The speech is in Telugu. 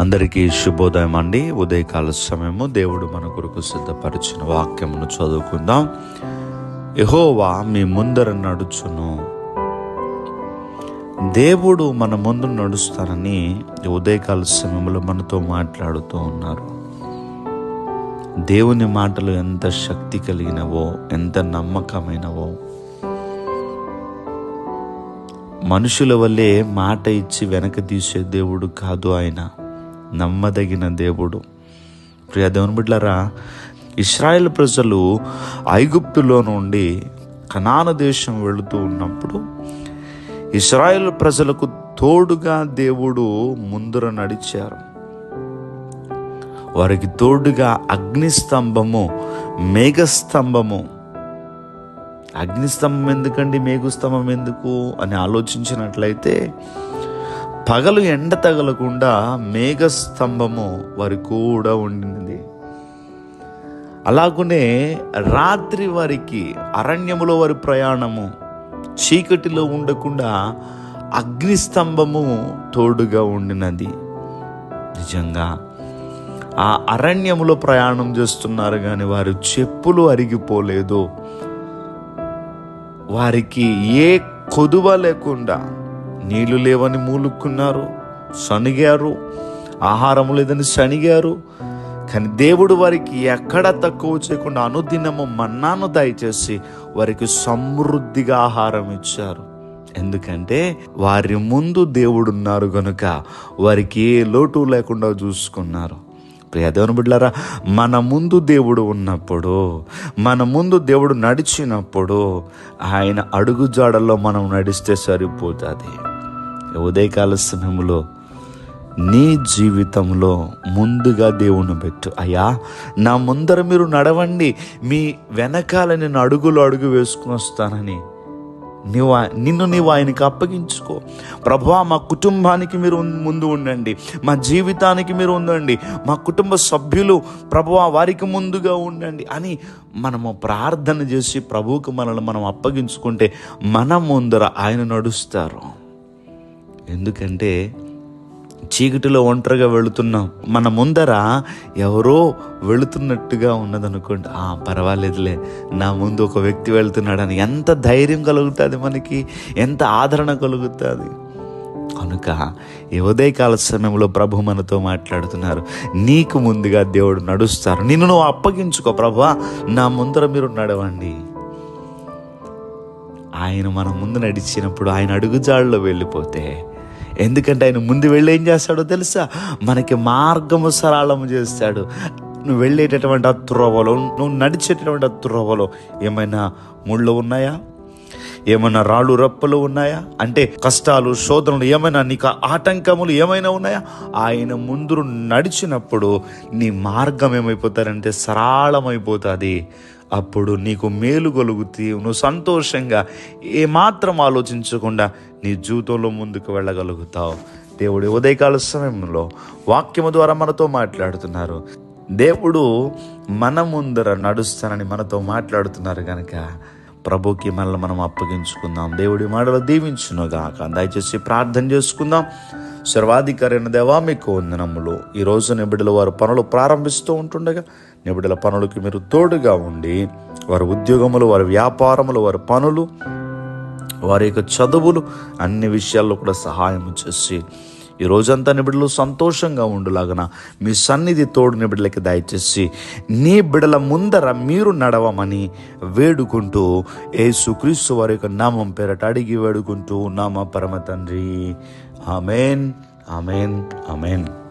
అందరికీ శుభోదయం అండి. ఉదయకాల సమయము దేవుడు మన కొరకు సిద్ధపరిచిన వాక్యమును చదువుకుందాం. యహోవా మీ ముందర నడుచును. దేవుడు మన ముందు నడుస్తానని ఉదయకాల సమయంలో మనతో మాట్లాడుతూ ఉన్నారు. దేవుని మాటలు ఎంత శక్తి కలిగినవో ఎంత నమ్మకమైనవో. మనుషుల వల్లే మాట ఇచ్చి వెనక తీసే దేవుడు కాదు ఆయన. నమ్మదగిన దేవుడు. ప్రియ దేవుని బిడ్డలరా ఇస్రాయేల్ ప్రజలు ఐగుప్తులో నుండి కనాన దేశం వెళుతూ ఉన్నప్పుడు ఇస్రాయేల్ ప్రజలకు తోడుగా దేవుడు ముందర నడిచారు. వారికి తోడుగా అగ్నిస్తంభము మేఘస్తంభము. అగ్నిస్తంభం ఎందుకండి మేఘస్తంభం ఎందుకు అని ఆలోచించినట్లయితే పగలు ఎండ తగలకుండా మేఘస్తంభము వారి కూడా ఉండినది అలాగనే రాత్రి వారికి అరణ్యములో వారి ప్రయాణము చీకటిలో ఉండకుండా అగ్నిస్తంభము తోడుగా ఉండినది. నిజంగా ఆ అరణ్యములో ప్రయాణం చేస్తున్నారు కానీ వారు చెప్పులు అరిగిపోలేదు. వారికి ఏ కొదువ లేకుండా నీళ్ళు లేవని మూలుక్కున్నారు సణిగారు. ఆహారం లేదని సణిగారు. కానీ దేవుడు వారికి ఎక్కడ తక్కువ చేయకుండా అనుదినము మన్నాను దయచేసి వారికి సమృద్ధిగా ఆహారం ఇచ్చారు. ఎందుకంటే వారి ముందు దేవుడు ఉన్నారు కనుక వారికి ఏ లోటు లేకుండా చూసుకున్నారు. ప్రియదేవుని బిడ్డారా మన ముందు దేవుడు ఉన్నప్పుడు మన ముందు దేవుడు నడిచినప్పుడు ఆయన అడుగుజాడల్లో మనం నడిస్తే సరిపోతుంది. ఉదయకాల సమయంలో నీ జీవితంలో ముందుగా దేవుని పెట్టు. అయ్యా నా ముందర మీరు నడవండి. మీ వెనకాల నేను అడుగులు అడుగు వేసుకుని వస్తానని నీవు నిన్ను నీవు ఆయనకి అప్పగించుకో. ప్రభా మా కుటుంబానికి మీరు ముందు ఉండండి. మా జీవితానికి మీరు ఉండండి. మా కుటుంబ సభ్యులు ప్రభువా వారికి ముందుగా ఉండండి అని మనము ప్రార్థన చేసి ప్రభువుకు మనల్ని మనం అప్పగించుకుంటే మన ముందర ఆయన నడుస్తారు. ఎందుకంటే చీకటిలో ఒంటరిగా వెళుతున్నాం మన ముందర ఎవరో వెళుతున్నట్టుగా ఉన్నదనుకోండి ఆ పర్వాలేదులే నా ముందు ఒక వ్యక్తి వెళ్తున్నాడని ఎంత ధైర్యం కలుగుతుంది మనకి ఎంత ఆదరణ కలుగుతుంది. కనుక ఈ ఉదయకాల సమయంలో ప్రభు మనతో మాట్లాడుతున్నారు నీకు ముందుగా దేవుడు నడుస్తారు నిన్ను నువ్వు అప్పగించుకో ప్రభా నా ముందర మీరు నడవండి. ఆయన మన ముందు నడిచినప్పుడు ఆయన అడుగుజాడులో వెళ్ళిపోతే ఎందుకంటే ఆయన ముందు వెళ్ళి ఏం చేస్తాడో తెలుసా? మనకి మార్గము సరళము చేస్తాడు. నువ్వు వెళ్ళేటటువంటి ఆ త్రోవలో నువ్వు నడిచేటటువంటి ఆ త్రోవలో ఏమైనా ముళ్ళు ఉన్నాయా? ఏమైనా రాళ్ళు రప్పలు ఉన్నాయా? అంటే కష్టాలు శోధనలు ఏమైనా నీకు ఆటంకములు ఏమైనా ఉన్నాయా? ఆయన ముందు నడిచినప్పుడు నీ మార్గం ఏమైపోతారంటే సరళమైపోతుంది. అప్పుడు నీకు మేలు కలుగుతీ నువ్వు సంతోషంగా ఏమాత్రం ఆలోచించకుండా నీ జీవితంలో ముందుకు వెళ్ళగలుగుతావు. దేవుడి ఉదయకాల సమయంలో వాక్యము ద్వారా మనతో మాట్లాడుతున్నారు. దేవుడు మన ముందర నడుస్తానని మనతో మాట్లాడుతున్నారు కనుక ప్రభుకి మనల్ని మనం అప్పగించుకుందాం. దేవుడి మాటలు దీవించునుగాక. దయచేసి ప్రార్థన చేసుకుందాం. సర్వాధికారైన దేవా మీకు వందనములు. ఈ రోజు నిబిడల వారు పనులు ప్రారంభిస్తూ ఉంటుండగా నిబిడల పనులకి మీరు తోడుగా ఉండి వారి ఉద్యోగములు వారి వ్యాపారములు వారి పనులు వారి యొక్క చదువులు అన్ని విషయాల్లో కూడా సహాయం చేసి ఈ రోజంతా నిబిడలు సంతోషంగా ఉండులాగన మీ సన్నిధి తోడు నిబిడలకి దయచేసి నీ బిడల ముందర మీరు నడవమని వేడుకుంటూ యేసుక్రీస్తు వారి యొక్క నామం పేరట అడిగి వేడుకుంటూ నామ పరమ తండ్రి. Amen amen amen.